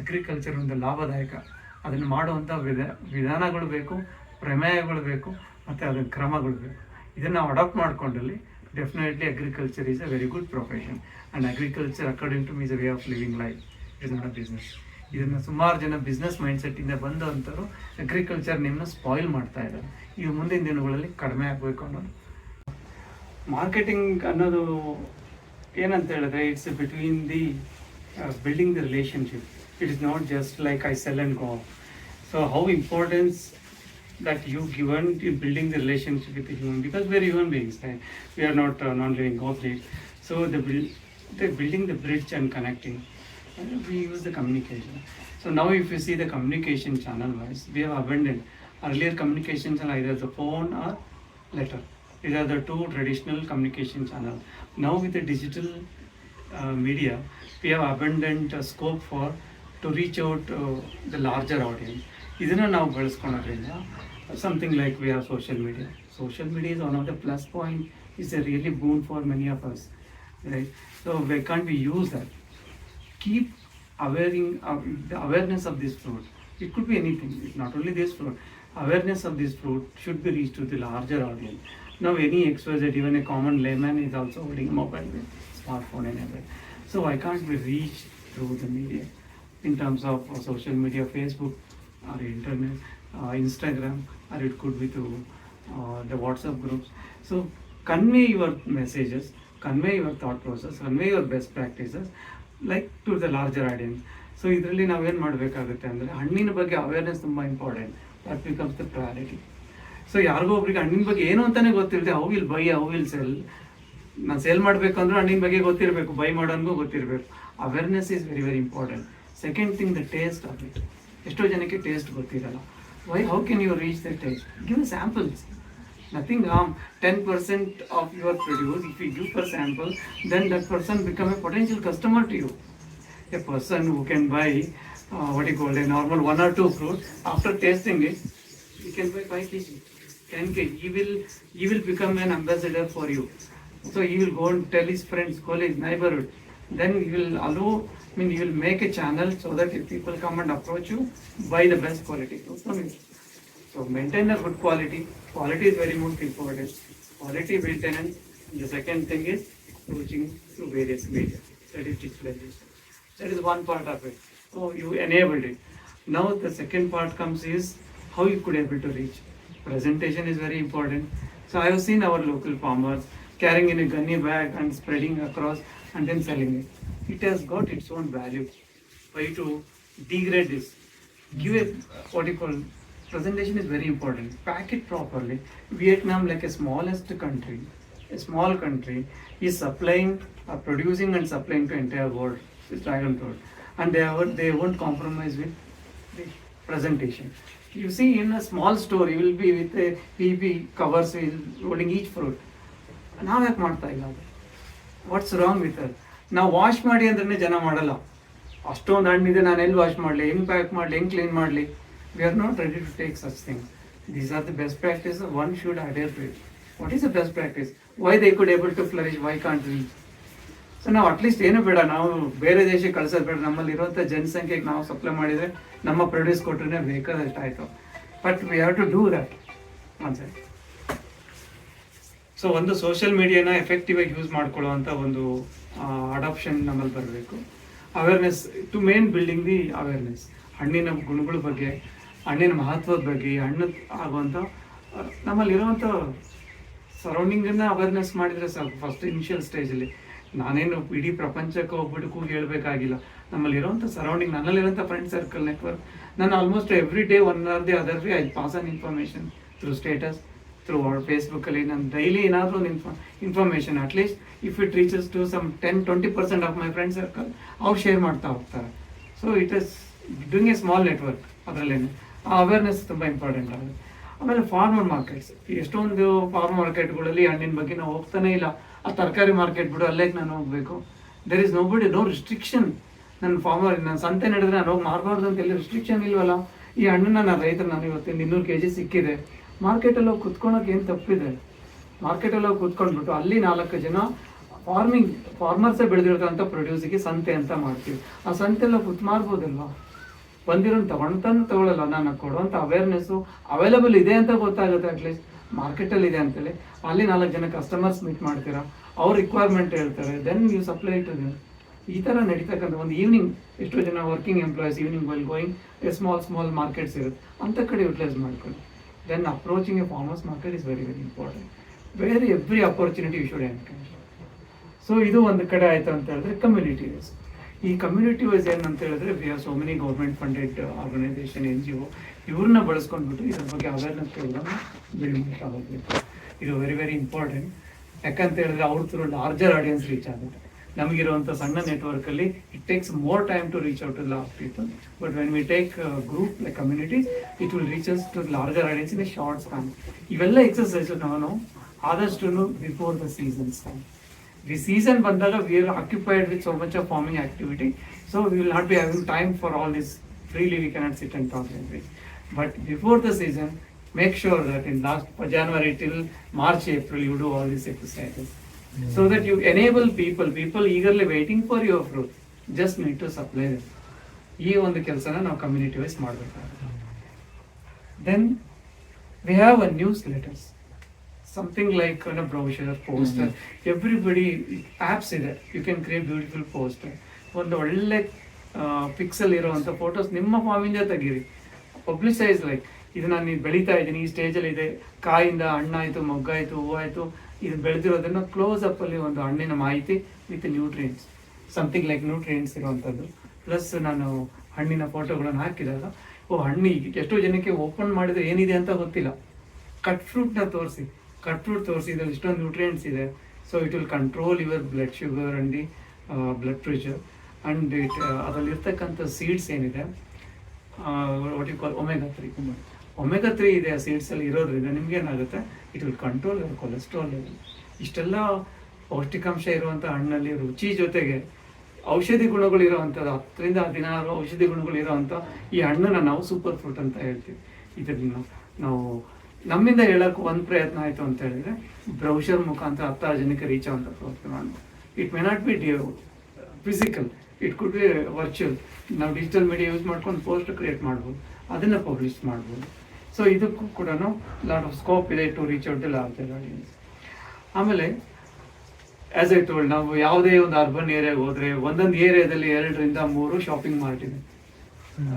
Agriculture ಒಂದು ಲಾಭದಾಯಕ. ಅದನ್ನು ಮಾಡುವಂಥ ವಿಧ, ವಿಧಾನಗಳು ಬೇಕು, ಪ್ರಮೇಯಗಳು ಬೇಕು, ಮತ್ತು ಅದರ ಕ್ರಮಗಳು ಬೇಕು. ಇದನ್ನು adapt ಮಾಡ್ಕೊಂಡಲ್ಲಿ definitely agriculture is a very good profession and agriculture according to me is a way of living life is not a business ಇದನ್ನು ಸುಮಾರು ಜನ ಬಿಸ್ನೆಸ್ ಮೈಂಡ್ಸೆಟ್ಟಿಂದ ಬಂದಂಥವ್ರು ಅಗ್ರಿಕಲ್ಚರ್ ನಿಮ್ಮನ್ನ ಸ್ಪಾಯಿಲ್ ಮಾಡ್ತಾ ಇದ್ದಾರೆ. ಇದು ಮುಂದಿನ ದಿನಗಳಲ್ಲಿ ಕಡಿಮೆ ಆಗಬೇಕು ಅನ್ನೋದು. ಮಾರ್ಕೆಟಿಂಗ್ ಅನ್ನೋದು ಏನಂತ ಹೇಳಿದ್ರೆ it's between the building the relationship It is not just like I sell and go. So how importance that you given in building the relationship with the human because we are human beings. Right? We are not uh, non-living objects. So the build, building the bridge and connecting. And we use the communication. So now if you see the communication channel wise, we have abandoned earlier communications are either the phone or letter. These are the two traditional communication channels. Now with the digital uh, media, we have abundant uh, scope for to reach out uh, the larger audience ಇದನ್ನು ನಾವು ಬಳಸ್ಕೊಳೋದ್ರಿಂದ something like we are social media social media is one of the plus point is a really boon for many of us right so we can be use that keep awareing of the awareness of this fruit. It could be anything, it's not only this fruit. Awareness of this fruit should be reached to the larger audience. Now, any XYZ, even a common layman is also holding a mobile with smartphone and everything. So, why can't we reach through the media In terms of uh, social media, Facebook or internet, uh, Instagram, or it could be through uh, the WhatsApp groups. So, convey your messages, convey your thought process, convey your best practices like to the larger audience so ಇದರಲ್ಲಿ ನಾವೇನು ಮಾಡಬೇಕಾಗುತ್ತೆ ಅಂದರೆ ಹಣ್ಣಿನ ಬಗ್ಗೆ awareness ತುಂಬ important that becomes the priority so ಯಾರಿಗೋ ಒಬ್ರಿಗೆ ಹಣ್ಣಿನ ಬಗ್ಗೆ ಏನು ಅಂತಲೇ ಗೊತ್ತಿರುತ್ತೆ ಅವು ವಿಲ್ ಬೈ ಅವು ವಿಲ್ ಸೆಲ್ ನಾನು ಸೇಲ್ ಮಾಡಬೇಕಂದ್ರೆ ಹಣ್ಣಿನ ಬಗ್ಗೆ ಗೊತ್ತಿರಬೇಕು ಬೈ ಮಾಡೋನ್ಗೂ ಗೊತ್ತಿರಬೇಕು awareness is very very important second thing the taste ಆಗಬೇಕು ಎಷ್ಟೋ ಜನಕ್ಕೆ ಟೇಸ್ಟ್ ಗೊತ್ತಿರಲ್ಲ why how can you reach the taste give samples nothing harm 10% of your produce if you give per sample then that person become a potential customer to you a person who can buy uh, what you call a normal one or two fruit after tasting it he can buy 5 kg 10 kg he will he will become an ambassador for you so he will go and tell his friends colleagues neighborhood then he will allow I mean he will make a channel so that if people come and approach you buy the best quality you so maintain a good quality. Quality is very most important. Quality maintenance. The second thing is approaching through various media. That is digitalization. That is one part of it. So you enabled it. Now the second part comes is how you could able to reach. Presentation is very important. So I have seen our local farmers carrying in a gunny bag and spreading across and then selling it It has got its own value. Why to degrade this? Give a what you call presentation is very important. Pack it properly. Vietnam, like a smallest country, a small country, is supplying, uh, producing and supplying to entire world with dragon fruit, and they are, they won't compromise with the presentation. You see, in a small store, you will be with a PP covers will holding each fruit. ನಾವು ಯಾಕೆ ಮಾಡ್ತಾ ಇಲ್ಲ ಅದು what's wrong with ಅದ್ ನಾವು wash ಮಾಡಿ ಅಂದ್ರೆ ಜನ ಮಾಡಲ್ಲ. ಅಷ್ಟೊಂದು ಹಣ್ಣಿದೆ, ನಾನು ಎಲ್ಲಿ ವಾಶ್ ಮಾಡಲಿ? ಹೆಂಗ್ ಪ್ಯಾಕ್ ಮಾಡಲಿ? ಹೆಂಗ್ ಕ್ಲೀನ್ ಮಾಡಲಿ? We are not ready to take such thing these are the best practice one should adhere to it what is the best practice why they could able to flourish why can't we so ನಾವು at least ಏನು ಬೇಡ, ನಾವು ಬೇರೆ ದೇಶಕ್ಕೆ ಕಳ್ಸೋದು ಬೇಡ. ನಮ್ಮಲ್ಲಿ ಇರುವಂಥ ಜನಸಂಖ್ಯೆಗೆ ನಾವು ಸಪ್ಲೈ ಮಾಡಿದರೆ ನಮ್ಮ ಪ್ರೊಡ್ಯೂಸ್ ಕೊಟ್ಟರೆ ಬೇಕಾದಷ್ಟು ಆಯಿತು. But we have to do that ಒಂದ್ಸರಿ ಸೊ ಒಂದು ಸೋಷಿಯಲ್ ಮೀಡಿಯಾನ ಎಫೆಕ್ಟಿವ್ ಆಗಿ ಯೂಸ್ ಮಾಡ್ಕೊಳ್ಳುವಂಥ ಒಂದು ಅಡಾಪ್ಷನ್ ನಮ್ಮಲ್ಲಿ ಬರಬೇಕು. Awareness to main building the awareness ಹಣ್ಣಿನ ಗುಣಗಳ ಬಗ್ಗೆ, ಹಣ್ಣಿನ ಮಹತ್ವದ ಬಗ್ಗೆ, ಹಣ್ಣು ಆಗುವಂಥ ನಮ್ಮಲ್ಲಿರುವಂಥ ಸರೌಂಡಿಂಗನ್ನು ಅವೇರ್ನೆಸ್ ಮಾಡಿದರೆ ಸಾಕು. ಫಸ್ಟ್ ಇನಿಷಿಯಲ್ ಸ್ಟೇಜಲ್ಲಿ ನಾನೇನು ಇಡೀ ಪ್ರಪಂಚಕ್ಕೆ ಹೋಗ್ಬಿಟ್ಟು ಕೂಗಿ ಹೇಳಬೇಕಾಗಿಲ್ಲ. ನಮ್ಮಲ್ಲಿರುವಂಥ ಸರೌಂಡಿಂಗ್ ನನ್ನಲ್ಲಿರುವಂಥ ಫ್ರೆಂಡ್ ಸರ್ಕಲ್ ನೆಟ್ವರ್ಕ್ ನಾನು almost every day one or the other I pass on information through status through ಫೇಸ್ಬುಕ್ಕಲ್ಲಿ ನಾನು ಡೈಲಿ ಏನಾದರೂ ಒಂದು info information at least if it reaches to some ten twenty percent of my friend circle ಅವ್ರು share ಮಾಡ್ತಾ ಹೋಗ್ತಾರೆ. So it is doing a small network ಅದರಲ್ಲೇನೆ. ಆ awareness ತುಂಬ important ಆಗುತ್ತೆ. ಆಮೇಲೆ ಫಾರ್ಮರ್ ಮಾರ್ಕೆಟ್ಸ್ ಎಷ್ಟೊಂದು ಫಾರ್ಮ್ ಮಾರ್ಕೆಟ್ಗಳಲ್ಲಿ ಹಣ್ಣಿನ ಬಗ್ಗೆ ನಾವು ಹೋಗ್ತಾನೆ ಇಲ್ಲ. ಆ ತರಕಾರಿ ಮಾರ್ಕೆಟ್ ಬಿಡು ಅಲ್ಲೇ ನಾನು ಹೋಗಬೇಕು. There is nobody no restriction ನನ್ನ ಫಾರ್ಮರ್ ನಾನು ಸಂತೆ ನಡೆದ್ರೆ ನಾನು ಹೋಗಿ ಮಾರಬಾರ್ದು ಅಂತ ಎಲ್ಲ ರಿಸ್ಟ್ರಿಕ್ಷನ್ ಇಲ್ವಲ್ಲ? ಈ ಹಣ್ಣನ್ನ ನಾನು ರೈತರು, ನಾನು ಇವತ್ತು ಇನ್ನೂರು ಕೆ ಜಿ ಸಿಕ್ಕಿದೆ. ಮಾರ್ಕೆಟಲ್ಲಿ ಹೋಗಿ ಕುತ್ಕೊಳಕ್ಕೆ ಏನು ತಪ್ಪಿದೆ? ಮಾರ್ಕೆಟಲ್ಲಿ ಹೋಗಿ ಕುತ್ಕೊಂಡ್ಬಿಟ್ಟು ಅಲ್ಲಿ ನಾಲ್ಕು ಜನ ಫಾರ್ಮಿಂಗ್ ಫಾರ್ಮರ್ಸೇ ಬೆಳೆದಿರ್ತಕ್ಕಂಥ ಪ್ರೊಡ್ಯೂಸಿಗೆ ಸಂತೆ ಅಂತ ಮಾಡ್ತೀವಿ. ಆ ಸಂತೆಲ್ಲ ಕುತ್ ಮಾರ್ಬೋದಲ್ವಾ? ಬಂದಿರೋ ತಗೊಂಡು ತಂದು ತಗೊಳ್ಳಲ್ಲ ನಾನು ಕೊಡುವಂಥ ಅವೇರ್ನೆಸ್ಸು ಅವೈಲಬಲ್ ಇದೆ ಅಂತ ಗೊತ್ತಾಗುತ್ತೆ ಅಟ್ಲೀಸ್ಟ್ ಮಾರ್ಕೆಟಲ್ಲಿ ಇದೆ ಅಂತೇಳಿ. ಅಲ್ಲಿ ನಾಲ್ಕು ಜನ ಕಸ್ಟಮರ್ಸ್ ಮೀಟ್ ಮಾಡ್ತೀರಾ? ಅವ್ರ ರಿಕ್ವೈರ್ಮೆಂಟ್ ಹೇಳ್ತಾರೆ. ದೆನ್ ನೀವು ಸಪ್ಲೈ ದೆಮ್ ಈ ಥರ ನಡೀತಕ್ಕಂಥ ಒಂದು ಈವ್ನಿಂಗ್ ಎಷ್ಟೋ ಜನ working employees evening well going small small markets ಇರುತ್ತೆ. ಅಂಥ ಕಡೆ ಯುಟಿಲೈಸ್ ಮಾಡ್ಕೊಳ್ಳಿ. Then approaching a farmers market is very very important where every opportunity you should encounter so ಇದು ಒಂದು ಕಡೆ ಆಯಿತು ಅಂತ ಹೇಳಿದ್ರೆ ಕಮ್ಯುನಿಟಿ ವೈಸ್ ಈ ಕಮ್ಯುನಿಟಿ ವೈಸ್ ಏನಂತ ಹೇಳಿದ್ರೆ we are so many government funded organisation N G O ಇವ್ರನ್ನ ಬಳಸ್ಕೊಂಡ್ಬಿಟ್ಟು ಇದ್ರ ಬಗ್ಗೆ ಅವೇರ್ನೆಸ್ ಪ್ರೋಗ್ರಾಮ್ ಬಿಲ್ಡ್ ಮಾಡ್ತಾ ಇದು ವೆರಿ ವೆರಿ ಇಂಪಾರ್ಟೆಂಟ್ ಯಾಕಂತ ಹೇಳಿದ್ರೆ ಅವ್ರ ಥ್ರೂ ಲಾರ್ಜರ್ ಆಡಿಯನ್ಸ್ ರೀಚ್ ಆಗುತ್ತೆ. ನಮಗಿರುವಂಥ ಸಣ್ಣ ನೆಟ್ವರ್ಕ್ ಅಲ್ಲಿ it takes more time to reach out laugh people but when we take group like community it will reaches to larger audience in short span ಇವೆಲ್ಲ exercise ನಾನು ಆದಷ್ಟು before the season span the season ಬಂದಾಗ we are occupied with so much of farming activity so we will not be having time for all this freely we cannot sit and talk but before the season make sure that in last January till March April you do all this exercises so that you enable people people eagerly waiting for your fruit. Just need to supply them. ಈ ಒಂದು ಕೆಲಸನ ನಾವು community wise ಮಾಡಬೇಕಾಗುತ್ತೆ. Then we have a newsletters something like a brochure poster everybody apps ಇದೆ. You can create beautiful poster ಒಂದು ಒಳ್ಳೆ pixel ಇರುವಂಥ photos ನಿಮ್ಮ ಫಾರ್ಮಿಂದ ತೆಗೀರಿ. ಪಬ್ಲಿಸೈಸ್ ಲೈಕ್ ಇದು ನಾನು ಬೆಳೀತಾ ಇದ್ದೀನಿ ಈ ಸ್ಟೇಜಲ್ಲಿ ಇದೆ. ಕಾಯಿಂದ ಹಣ್ಣಾಯಿತು ಮೊಗ್ಗಾಯಿತು ಹೂವಾಯಿತು ಇದು ಬೆಳೆದಿರೋದನ್ನು ಕ್ಲೋಸ್ ಅಲ್ಲಿ ಒಂದು ಹಣ್ಣಿನ ಮಾಹಿತಿ with nutrients something like nutrients ಇರುವಂಥದ್ದು ಪ್ಲಸ್ ನಾನು ಹಣ್ಣಿನ ಫೋಟೋಗಳನ್ನು ಹಾಕಿದಾಗ, ಓ, ಹಣ್ಣು ಎಷ್ಟೋ ಜನಕ್ಕೆ ಓಪನ್ ಮಾಡಿದ್ರೆ ಏನಿದೆ ಅಂತ ಗೊತ್ತಿಲ್ಲ. ಕಟ್ ಫ್ರೂಟ್ನ ತೋರಿಸಿ. ಕಟ್ ಫ್ರೂಟ್ ತೋರಿಸಿ, ಇದರಲ್ಲಿ ಇಷ್ಟೊಂದು ನ್ಯೂಟ್ರಿಯೆಂಟ್ಸ್ ಇದೆ. So it will control your blood sugar and blood pressure and it ಅದರಲ್ಲಿರ್ತಕ್ಕಂಥ seeds ಏನಿದೆ what you call omega three omega three ಇದೆ ಆ ಸೀಡ್ಸ್ ಅಲ್ಲಿ ಇರೋದ್ರಿಂದ ನಿಮ್ಗೆ ಏನಾಗುತ್ತೆ? It will control your cholesterol level ಇಷ್ಟೆಲ್ಲ ಪೌಷ್ಟಿಕಾಂಶ ಇರುವಂಥ ಹಣ್ಣಲ್ಲಿ ರುಚಿ ಜೊತೆಗೆ ಔಷಧಿ ಗುಣಗಳು ಇರುವಂಥದ್ದು ಹತ್ತರಿಂದ ಹದಿನಾರು ಔಷಧಿ ಗುಣಗಳು ಇರುವಂಥ ಈ ಹಣ್ಣನ್ನು ನಾವು ಸೂಪರ್ ಫ್ರೂಟ್ ಅಂತ ಹೇಳ್ತೀವಿ. ಇದನ್ನ ನಾವು ನಮ್ಮಿಂದ ಹೇಳೋಕೆ ಒಂದು ಪ್ರಯತ್ನ ಆಯಿತು ಅಂತ ಹೇಳಿದ್ರೆ ಬ್ರೌಷರ್ ಮುಖಾಂತರ ಹತ್ತಾರು ಜನಕ್ಕೆ ರೀಚ್ ಆಗುವಂಥ ಪ್ರಯತ್ನ ಮಾಡ್ಬೋದು. It may not be physical it could be virtual ನಾವು ಡಿಜಿಟಲ್ ಮೀಡಿಯಾ ಯೂಸ್ ಮಾಡ್ಕೊಂಡು ಪೋಸ್ಟ್ ಕ್ರಿಯೇಟ್ ಮಾಡ್ಬೋದು. ಅದನ್ನು ಪಬ್ಲಿಷ್ ಮಾಡ್ಬೋದು. ಸೊ ಇದಕ್ಕೂ ಕೂಡ ಲಾಟ್ ಆಫ್ ಸ್ಕೋಪ್ ಇದೆ to reach out larger audience ಆಮೇಲೆ ಆಸ್ ಐ ಟೋಲ್ಡ್ ನಾವು ಯಾವುದೇ ಒಂದು ಅರ್ಬನ್ ಏರಿಯಾಗೆ ಹೋದ್ರೆ ಒಂದೊಂದು ಏರಿಯಾದಲ್ಲಿ ಎರಡರಿಂದ ಮೂರು ಶಾಪಿಂಗ್ ಮಾರ್ಟ್ ಇದೆ.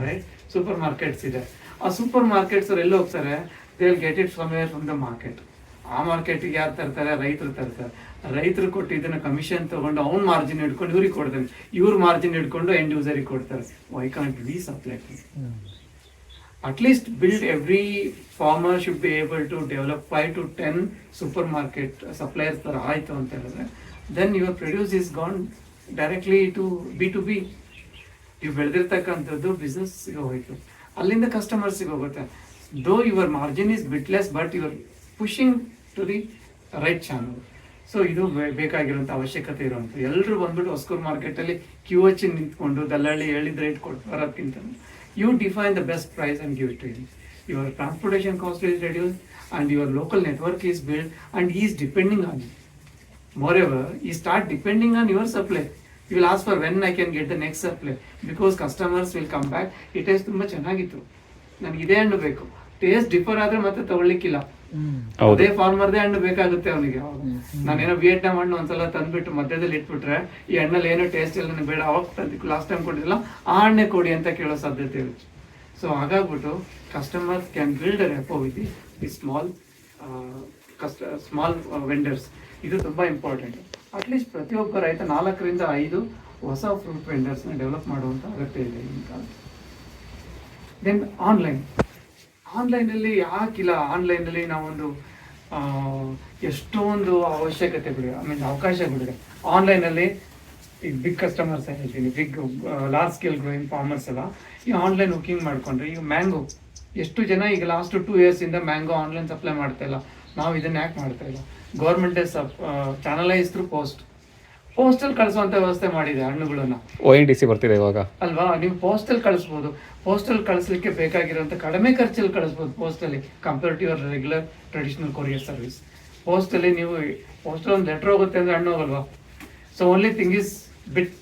ರೈಟ್ ಸೂಪರ್ ಮಾರ್ಕೆಟ್ಸ್ ಇದೆ. ಆ ಸೂಪರ್ ಮಾರ್ಕೆಟ್ಸ್ ಅವ್ರು ಎಲ್ಲಿ ಹೋಗ್ತಾರೆ? They will get it from from the market ಆ ಮಾರ್ಕೆಟಿಗೆ ಯಾರು ತರ್ತಾರೆ? ರೈತರು ತರ್ತಾರೆ. ರೈತರು ಕೊಟ್ಟು ಇದನ್ನ ಕಮಿಷನ್ ತಗೊಂಡು ಅವ್ನ ಮಾರ್ಜಿನ್ ಹಿಡ್ಕೊಂಡು ಇವ್ರಿಗೆ ಕೊಡ್ತಾರೆ ಇವ್ರ ಮಾರ್ಜಿನ್ ಹಿಡ್ಕೊಂಡು ಎಂಡ್ ಯೂಸರಿಗೆ ಕೊಡ್ತಾರೆ. Why can't we supply at least build every farmer should be able to develop 5 to 10 supermarket suppliers ತರ ಆಯಿತು ಅಂತ ಹೇಳಿದ್ರೆ then your produce is gone B to B ನೀವು ಬೆಳೆದಿರ್ತಕ್ಕಂಥದ್ದು ಬಿಸ್ನೆಸ್ಗೆ ಹೋಯಿತು ಅಲ್ಲಿಂದ ಕಸ್ಟಮರ್ಸಿಗೆ ಹೋಗುತ್ತೆ though your margin is bit less but your pushing to the right channel so ಇದು ಬೇಕಾಗಿರುವಂಥ ಅವಶ್ಯಕತೆ ಇರುವಂಥ ಎಲ್ಲರೂ ಬಂದ್ಬಿಟ್ಟು ಹೊಸಕೂರು ಮಾರ್ಕೆಟಲ್ಲಿ ಕ್ಯೂ ಹಚ್ಚಿ ನಿಂತ್ಕೊಂಡು ದಲ್ಲಾಳಿ ಹೇಳಿದ ರೇಟ್ ಕೊಟ್ಟು ಬರೋದಕ್ಕಿಂತ you define the best price and give it to your transportation cost is reduce and your local network is build and is depending on you moreover you start depending on your supply. You will ask for when i can get the next supply because customers will come back. ಈ taste ತುಂಬಾ ಚೆನ್ನಾಗಿತ್ತು. ನನಗೆ ಇದೇ ಹಣ್ಣು ಬೇಕು taste differ ಆದರೆ ಮತ್ತೆ ತಗೊಳ್ಲಿಕ್ಕಿಲ್ಲ ಹೌದು. ಅದೇ ಫಾರ್ಮರ್ದೇ ಹಣ್ಣು ಬೇಕಾಗುತ್ತೆ ಅವನಿಗೆ. ನಾನೇನೋ ವಿಯೆಟ್ನಾಮ್ ಹಣ್ಣು ಒಂದ್ಸಲ ತಂದ್ಬಿಟ್ಟು ಮಧ್ಯದಲ್ಲಿ ಇಟ್ಬಿಟ್ರೆ ಈ ಹಣ್ಣಲ್ಲಿ ಏನೋ ಟೇಸ್ಟ್ ಇಲ್ಲ ನನಗೆ ಬೇಡ. ಅವಾಗ ತಂದು ಲಾಸ್ಟ್ ಟೈಮ್ ಕೊಟ್ಟಿಲ್ಲ ಆ ಹಣ್ಣೆ ಕೊಡಿ ಅಂತ ಕೇಳೋ ಸಾಧ್ಯತೆ ಇರುತ್ತೆ. ಸೊ ಹಾಗಾಗ್ಬಿಟ್ಟು customers can build rapport with ಈ ಸ್ಮಾಲ್ ಕಸ್ಟ್ ಸ್ಮಾಲ್ ವೆಂಡರ್ಸ್ ಇದು ತುಂಬ ಇಂಪಾರ್ಟೆಂಟ್ ಅಟ್ಲೀಸ್ಟ್ ಪ್ರತಿಯೊಬ್ಬ ರೈತ ನಾಲ್ಕರಿಂದ ಐದು ಹೊಸ ಫ್ರೂಟ್ ವೆಂಡರ್ಸ್ನ ಡೆವಲಪ್ ಮಾಡುವಂಥ ಅಗತ್ಯ ಇದೆ ಈಗ ಕಾಲ ದೆನ್ ಆನ್ಲೈನ್ ಆನ್ಲೈನಲ್ಲಿ ಯಾಕಿಲ್ಲ ಆನ್ಲೈನಲ್ಲಿ ನಾವೊಂದು ಎಷ್ಟೊಂದು ಎಷ್ಟೊಂದು ಅವಶ್ಯಕತೆಗಳಿವೆ. ಐ ಮೀನ್ ಅವಕಾಶಗಳಿವೆ. ಆನ್ಲೈನಲ್ಲಿ ಈ ಬಿಗ್ ಕಸ್ಟಮರ್ಸ್ ಹೇಳ್ತೀನಿ. Big large scale growing farmers ಎಲ್ಲ ಈ ಆನ್ಲೈನ್ ಬುಕಿಂಗ್ ಮಾಡ್ಕೊಂಡ್ರೆ ಈಗ ಮ್ಯಾಂಗೋ ಎಷ್ಟು ಜನ ಈಗ ಲಾಸ್ಟ್ ಟೂ ಇಂದ ಮ್ಯಾಂಗೋ ಆನ್ಲೈನ್ ಸಪ್ಲೈ ಮಾಡ್ತಾ ಇಲ್ಲ. ನಾವು ಇದನ್ನ ಯಾಕೆ ಮಾಡ್ತಾ ಇಲ್ಲ? ಗೌರ್ಮೆಂಟೇ ಸಪ್ ಚಾನಲೈಸ್ ಥ್ರೂ ಪೋಸ್ಟ್ ಪೋಸ್ಟಲ್ ಕಳಿಸುವಂತ ವ್ಯವಸ್ಥೆ ಮಾಡಿದೆ ಹಣ್ಣುಗಳನ್ನ. ಒ ಎನ್ ಡಿ ಸಿ ಬರ್ತಿದೆ ಇವಾಗ. ಅಲ್ವಾ? ನೀವು ಪೋಸ್ಟಲ್ ಕಳಿಸ್ಬೋದು. ಪೋಸ್ಟಲ್ ಕಳಿಸ್ಲಿಕ್ಕೆ ಬೇಕಾಗಿರುವಂತ ಕಡಿಮೆ ಖರ್ಚಲ್ಲಿ ಕಳಿಸ್ಬೋದು ಪೋಸ್ಟಲ್ಲಿ compare to your regular traditional courier service ಪೋಸ್ಟಲ್ಲಿ ನೀವು ಪೋಸ್ಟಲ್ ಒಂದು ಲೆಟರ್ ಹೋಗುತ್ತೆ ಅಂದ್ರೆ ಹಣ್ಣು ಹೋಗಲ್ವಾ? So only thing is bit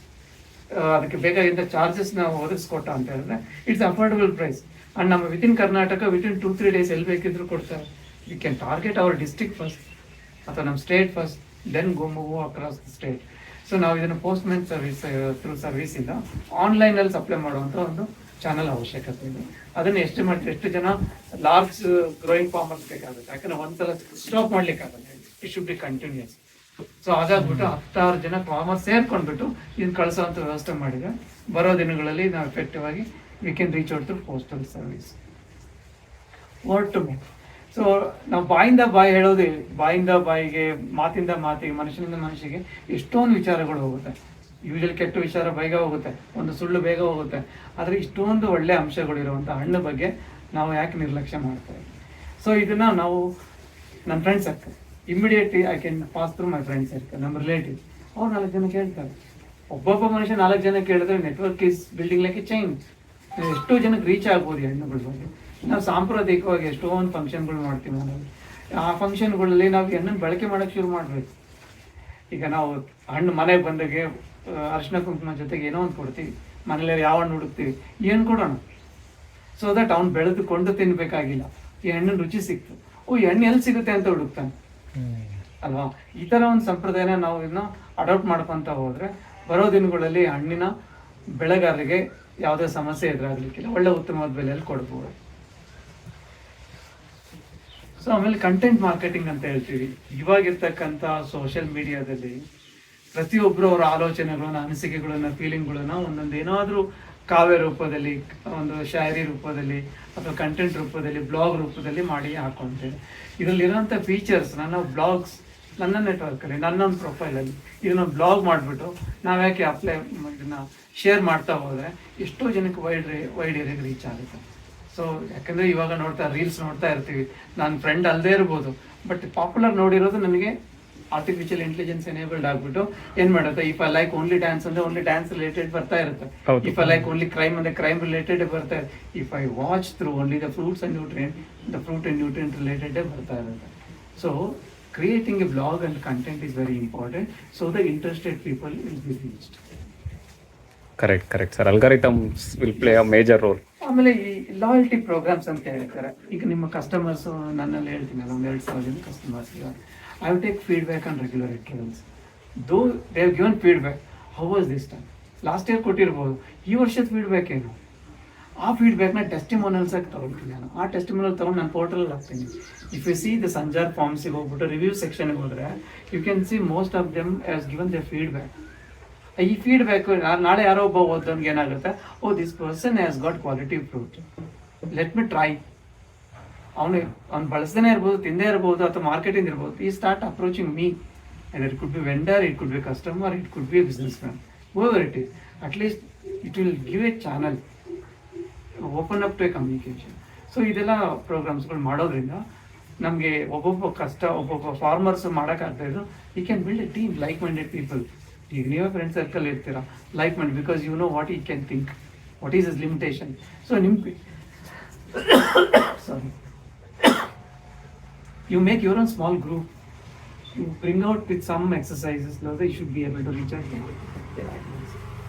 ಅದಕ್ಕೆ ಬೇಕಾಗಿದ್ದ ಚಾರ್ಜಸ್ ನಾವು ಒದಗಿಸ್ಕೊಟ್ಟ ಅಂತ ಹೇಳಿದ್ರೆ ಇಟ್ಸ್ ಅಫೋರ್ಡಬಲ್ ಪ್ರೈಸ್ ಆ್ಯಂಡ್ ನಮ್ಮ within Karnataka within two three days ಎಲ್ಲಿ ಬೇಕಿದ್ರು ಕೊಡ್ತಾರೆ. We can target our district first ಅಥವಾ ನಮ್ಮ state first then go move across the state so ನಾವು ಇದನ್ನು ಪೋಸ್ಟ್ಮ್ಯಾನ್ ಸರ್ವಿಸ್ ಥ್ರೂ ಸರ್ವಿಸಿಂದ ಆನ್ಲೈನಲ್ಲಿ ಸಪ್ಲೈ ಮಾಡುವಂಥ ಒಂದು ಚಾನಲ್ ಅವಶ್ಯಕತೆ ಇದೆ. ಅದನ್ನು ಎಷ್ಟು ಮಾಡ್ತೀವಿ ಎಷ್ಟು ಜನ ಲಾರ್ಜ್ ಗ್ರೋಯಿಂಗ್ ಫಾರ್ಮರ್ಸ್ ಬೇಕಾಗುತ್ತೆ. ಯಾಕಂದ್ರೆ ಒಂದ್ಸಲ ಸ್ಟಾಪ್ ಮಾಡ್ಲಿಕ್ಕೆ ಆಗಲ್ಲ it should be continuous so ಹಾಗಾಗ್ಬಿಟ್ಟು ಹತ್ತಾರು ಜನ ಫಾರ್ಮರ್ಸ್ ಸೇರ್ಕೊಂಡ್ಬಿಟ್ಟು ಇದನ್ನ ಕಳಿಸೋವಂಥ ವ್ಯವಸ್ಥೆ ಮಾಡಿದೆ. ಬರೋ ದಿನಗಳಲ್ಲಿ ನಾವು ಎಫೆಕ್ಟಿವ್ ಆಗಿ we can reach out through postal service what to make so ನಾವು ಬಾಯಿಂದ ಬಾಯಿ ಹೇಳೋದು ಬಾಯಿಂದ ಬಾಯಿಗೆ, ಮಾತಿಂದ ಮಾತಿಗೆ, ಮನುಷ್ಯನಿಂದ ಮನುಷ್ಯಗೆ ಎಷ್ಟೊಂದು ವಿಚಾರಗಳು ಹೋಗುತ್ತೆ. ಯೂಶಲಿ ಕೆಟ್ಟ ವಿಚಾರ ಬೇಗ ಹೋಗುತ್ತೆ. ಒಂದು ಸುಳ್ಳು ಬೇಗ ಹೋಗುತ್ತೆ. ಆದರೆ ಇಷ್ಟೊಂದು ಒಳ್ಳೆ ಅಂಶಗಳಿರುವಂಥ ಹಣ್ಣು ಬಗ್ಗೆ ನಾವು ಯಾಕೆ ನಿರ್ಲಕ್ಷ್ಯ ಮಾಡ್ತೇವೆ ಸೊ ಇದನ್ನ ನಾವು ನನ್ನ friends circle immediately I can pass through my friends circle ನಮ್ಮ ರಿಲೇಟಿವ್ ಅವ್ರು ನಾಲ್ಕು ಜನ ಕೇಳ್ತಾರೆ. ಒಬ್ಬೊಬ್ಬ ಮನುಷ್ಯ ನಾಲ್ಕು ಜನ ಕೇಳಿದ್ರೆ network is building like a chain ಎಷ್ಟೋ ಜನಕ್ಕೆ ರೀಚ್ ಆಗ್ಬೋದು ಹಣ್ಣುಗಳ ಬಗ್ಗೆ. ನಾವು ಸಾಂಪ್ರದಾಯಿಕವಾಗಿ ಎಷ್ಟೊಂದು ಫಂಕ್ಷನ್ಗಳು ಮಾಡ್ತೀವಿ ನಾವು. ಆ ಫಂಕ್ಷನ್ಗಳಲ್ಲಿ ನಾವು ಹೆಣ್ಣನ್ನು ಬಳಕೆ ಮಾಡೋಕ್ಕೆ ಶುರು ಮಾಡಬೇಕು. ಈಗ ನಾವು ಹಣ್ಣು ಮನೆಗೆ ಬಂದಾಗೆ ಅರಿಶಿನ ಕುಂಕುಮ ಜೊತೆಗೆ ಏನೋ ಒಂದು ಕೊಡ್ತೀವಿ. ಮನೇಲಿ ಯಾವ ಹಣ್ಣು ಹುಡುಕ್ತೀವಿ? ಏನು ಕೊಡೋಣ? ಸೊ ದಟ್ ಅವ್ನು ಬೆಳೆದುಕೊಂಡು ತಿನ್ನಬೇಕಾಗಿಲ್ಲ ಈ ಹಣ್ಣಿನ ರುಚಿ ಸಿಕ್ತು. ಓ ಎಣ್ಣೆ ಎಲ್ಲಿ ಸಿಗುತ್ತೆ ಅಂತ ಹುಡುಕ್ತಾನೆ. ಅಲ್ವಾ? ಈ ಥರ ಒಂದು ಸಂಪ್ರದಾಯನ ನಾವು ಇನ್ನು ಅಡಾಪ್ಟ್ ಮಾಡ್ಕೊತ ಹೋದರೆ, ಬರೋ ದಿನಗಳಲ್ಲಿ ಹಣ್ಣಿನ ಬೆಳೆಗಾರರಿಗೆ ಯಾವುದೇ ಸಮಸ್ಯೆ ಎದುರಾಗಲಿಕ್ಕಿಲ್ಲ ಒಳ್ಳೆ ಉತ್ತಮವಾದ ಬೆಲೆಯಲ್ಲಿ ಕೊಡ್ಬೋದು. ಸೊ ಆಮೇಲೆ ಕಂಟೆಂಟ್ ಮಾರ್ಕೆಟಿಂಗ್ ಅಂತ ಹೇಳ್ತೀವಿ. ಇವಾಗಿರ್ತಕ್ಕಂಥ ಸೋಷಿಯಲ್ ಮೀಡಿಯಾದಲ್ಲಿ ಪ್ರತಿಯೊಬ್ಬರು ಅವರ ಆಲೋಚನೆಗಳನ್ನ, ಅನಿಸಿಕೆಗಳನ್ನ ಫೀಲಿಂಗ್ಗಳನ್ನ ಒಂದೊಂದು ಏನಾದರೂ ಕಾವ್ಯ ರೂಪದಲ್ಲಿ, ಒಂದು ಶಾಯರಿ ರೂಪದಲ್ಲಿ ಅಥವಾ ಕಂಟೆಂಟ್ ರೂಪದಲ್ಲಿ ಬ್ಲಾಗ್ ರೂಪದಲ್ಲಿ ಮಾಡಿ ಹಾಕೊಂತೇವೆ. ಇದರಲ್ಲಿರೋಂಥ ಫೀಚರ್ಸ್ ನನ್ನ ಬ್ಲಾಗ್ಸ್ ನನ್ನ ನೆಟ್ವರ್ಕಲ್ಲಿ ನನ್ನೊಂದು ಪ್ರೊಫೈಲಲ್ಲಿ ಇದನ್ನ ಬ್ಲಾಗ್ ಮಾಡಿಬಿಟ್ಟು ನಾವು ಯಾಕೆ ಅಪ್ಲೈ ಇದನ್ನ ಶೇರ್ ಮಾಡ್ತಾ ಹೋದರೆ ಎಷ್ಟೋ ಜನಕ್ಕೆ ವೈಡ್ ವೈಡ್ ಏರಿಯಾಗೆ ರೀಚ್ ಆಗುತ್ತೆ. ಸೊ ಯಾಕಂದ್ರೆ ಇವಾಗ ನೋಡ್ತಾ ರೀಲ್ಸ್ ನೋಡ್ತಾ ಇರ್ತೀವಿ. ನನ್ನ ಫ್ರೆಂಡ್ ಅಲ್ಲದೆ ಇರ್ಬೋದು ಬಟ್ ಪಾಪ್ಯುಲರ್ ನೋಡಿರೋದು ನನಗೆ ಆರ್ಟಿಫಿಷಿಯಲ್ ಇಂಟೆಲಿಜೆನ್ಸ್ ಎನೇಬಲ್ಡ್ ಆಗ್ಬಿಟ್ಟು ಏನ್ ಮಾಡುತ್ತೆ? If I like only dance ಅಂದ್ರೆ ಓನ್ಲಿ ಡ್ಯಾನ್ಸ್ ರಿಲೇಟೆಡ್ ಬರ್ತಾ ಇರುತ್ತೆ. If I like only crime ಅಂದ್ರೆ ಕ್ರೈಮ್ ರಿಲೇಟೆಡ್ ಬರ್ತಾ ಇರುತ್ತೆ. If I watch through only the fruits and nutrient the fruit and nutrient related ಬರ್ತಾ ಇರುತ್ತೆ. So creating a blog and content is very important so the interested people is be reached correct correct sir algorithms will play a major role ಆಮೇಲೆ ಈ loyalty programmes ಅಂತ ಹೇಳ್ತಾರೆ ಈಗ ನಿಮ್ಮ customers ನನ್ನಲ್ಲಿ ಹೇಳ್ತೀನಲ್ಲ, ಒಂದು ಎರಡು ಸಾವಿರ ಜನ customers I will take feedback on regular intervals though they have given feedback how was this time last year ಕೊಟ್ಟಿರ್ಬೋದು. ಈ ವರ್ಷದ ಫೀಡ್ಬ್ಯಾಕ್ ಏನು? ಆ ಫೀಡ್ಬ್ಯಾಕ್ನ ಟೆಸ್ಟಿಮೋನಲ್ಸ್ ಆಗಿ ತಗೊಳ್ತೀನಿ ನಾನು. ಆ ಟೆಸ್ಟಿಮೋನಲ್ ತೊಗೊಂಡು ನಾನು ಪೋರ್ಟಲಲ್ಲಿ ಹಾಕ್ತೀನಿ. If you see the Sanjar ಫಾರ್ಮ್ಸಿಗೆ ಹೋಗ್ಬಿಟ್ಟು ರಿವ್ಯೂ ಸೆಕ್ಷನ್ಗೆ ಹೋದರೆ you can see most of them has given the feedback ಈ ಫೀಡ್ಬ್ಯಾಕ್ ನಾಳೆ ಯಾರೋ ಒಬ್ಬ ಓದೋನ್ಗೆ ಏನಾಗುತ್ತೆ ಓ this person has got quality fruit let me try ಅವನು, ಅವ್ನು ಬಳಸದೇ ಇರ್ಬೋದು, ತಿಂದೇ ಇರ್ಬೋದು, ಅಥವಾ ಮಾರ್ಕೆಟಿಂಗ್ ಇರ್ಬೋದು, ಈ start approaching me and it could be vendor it could be customer it could be businessman over it is at least it will give a channel open up to a communication so ಇದೆಲ್ಲ ಪ್ರೋಗ್ರಾಮ್ಸ್ಗಳು ಮಾಡೋದ್ರಿಂದ ನಮಗೆ ಒಬ್ಬೊಬ್ಬ ಕಷ್ಟ, ಒಬ್ಬೊಬ್ಬ farmers ಮಾಡೋಕ್ಕಾಗ್ತಾ ಇದ್ರು you can build a team like minded people ಈಗ ನೀವೇ ಫ್ರೆಂಡ್ ಸರ್ಕಲ್ ಇರ್ತೀರಾ? ಲೈಕ್ ಮಾಡಿ because you know what he can think what is his limitation so ನಿಮ್ಮ sorry you make your own small group you bring out with some exercises you should be able to reach.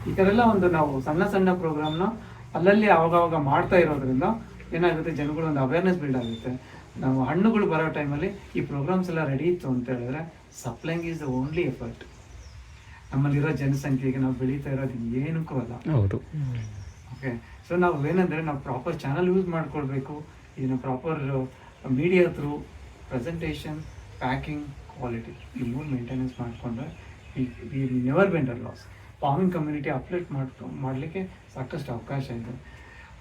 ಈ ಥರ ಎಲ್ಲ ಒಂದು ನಾವು ಸಣ್ಣ ಸಣ್ಣ ಪ್ರೋಗ್ರಾಮ್ನ ಅಲ್ಲಲ್ಲಿ ಅವಾಗವಾಗ ಮಾಡ್ತಾ ಇರೋದ್ರಿಂದ ಏನಾಗುತ್ತೆ? ಜನಗಳು ಒಂದು ಅವೇರ್ನೆಸ್ ಬಿಲ್ಡ್ ಆಗುತ್ತೆ. ನಾವು ಹಣ್ಣುಗಳು ಬರೋ ಟೈಮಲ್ಲಿ ಈ ಪ್ರೋಗ್ರಾಮ್ಸ್ ಎಲ್ಲ ರೆಡಿ ಇತ್ತು ಅಂತ ಹೇಳಿದ್ರೆ supplying is the only effort ನಮ್ಮಲ್ಲಿರೋ ಜನಸಂಖ್ಯೆಗೆ ನಾವು ಬೆಳೀತಾ ಇರೋದು ಏನಕ್ಕೂ ಅಲ್ಲ ಹೌದು. ಓಕೆ ಸೊ ನಾವು ಏನಂದರೆ ನಾವು ಪ್ರಾಪರ್ ಚಾನಲ್ ಯೂಸ್ ಮಾಡ್ಕೊಳ್ಬೇಕು. ಇದನ್ನ proper media through presentation packing quality ಈ ಮೂರು ಮೇಂಟೆನೆನ್ಸ್ ಮಾಡಿಕೊಂಡ್ರೆ ಈ never been a loss farming community update ಮಾಡ್ಕೊ ಮಾಡಲಿಕ್ಕೆ ಸಾಕಷ್ಟು ಅವಕಾಶ ಇದೆ.